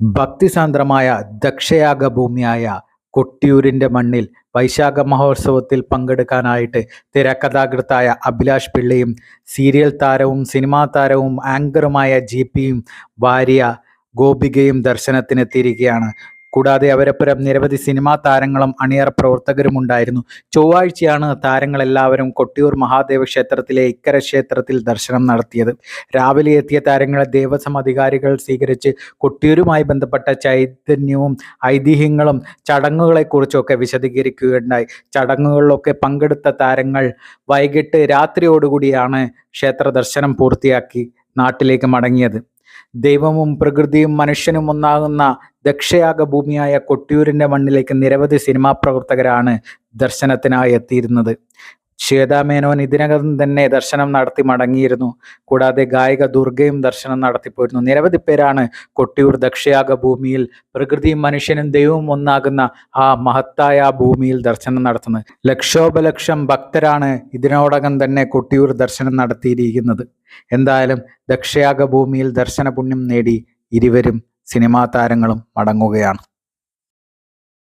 ഭക്തിസാന്ദ്രമായ ദക്ഷയാഗ ഭൂമിയായ കൊട്ടിയൂരിന്റെ മണ്ണിൽ വൈശാഖ മഹോത്സവത്തിൽ പങ്കെടുക്കാനായിട്ട് തിരക്കഥാകൃത്തായ അഭിലാഷ് പിള്ളയും സീരിയൽ താരവും സിനിമാ താരവും ആങ്കറുമായ ജി പിയും ഭാര്യ ഗോപികയും ദർശനത്തിനെത്തിയിരിക്കുകയാണ്. കൂടാതെ അവരപ്പുറം നിരവധി സിനിമാ താരങ്ങളും അണിയറ പ്രവർത്തകരും ഉണ്ടായിരുന്നു ചൊവ്വാഴ്ചയാണ് താരങ്ങളെല്ലാവരും കൊട്ടിയൂർ മഹാദേവ ക്ഷേത്രത്തിലെ ഇക്കര ക്ഷേത്രത്തിൽ ദർശനം നടത്തിയത്. രാവിലെ എത്തിയ താരങ്ങളെ ദേവസ്വം അധികാരികൾ സ്വീകരിച്ച് കൊട്ടിയൂരുമായി ബന്ധപ്പെട്ട ചൈതന്യവും ഐതിഹ്യങ്ങളും ചടങ്ങുകളെക്കുറിച്ചൊക്കെ വിശദീകരിക്കുകയുണ്ടായി. ചടങ്ങുകളിലൊക്കെ പങ്കെടുത്ത താരങ്ങൾ വൈകിട്ട് രാത്രിയോടുകൂടിയാണ് ക്ഷേത്ര ദർശനം പൂർത്തിയാക്കി നാട്ടിലേക്ക് മടങ്ങിയത്. ദൈവവും പ്രകൃതിയും മനുഷ്യനും ഒന്നാകുന്ന ദക്ഷയാഗ ഭൂമിയായ കൊട്ടിയൂരിന്റെ മണ്ണിലേക്ക് നിരവധി സിനിമാ പ്രവർത്തകരാണ് ദർശനത്തിനായി എത്തിയിരുന്നത്. ശ്വേതാ മേനോൻ ഇതിനകം തന്നെ ദർശനം നടത്തി മടങ്ങിയിരുന്നു. കൂടാതെ ഗായിക ദുർഗയും ദർശനം നടത്തിപ്പോയിരുന്നു. നിരവധി പേരാണ് കൊട്ടിയൂർ ദക്ഷയാഗ ഭൂമിയിൽ പ്രകൃതിയും മനുഷ്യനും ദൈവവും ഒന്നാകുന്ന ആ മഹത്തായ ഭൂമിയിൽ ദർശനം നടത്തുന്നത്. ലക്ഷോപലക്ഷം ഭക്തരാണ് ഇതിനോടകം തന്നെ കൊട്ടിയൂർ ദർശനം നടത്തിയിരിക്കുന്നത്. എന്തായാലും ദക്ഷയാഗ ഭൂമിയിൽ ദർശന പുണ്യം നേടി ഇരുവരും സിനിമാ താരങ്ങളും മടങ്ങുകയാണ്.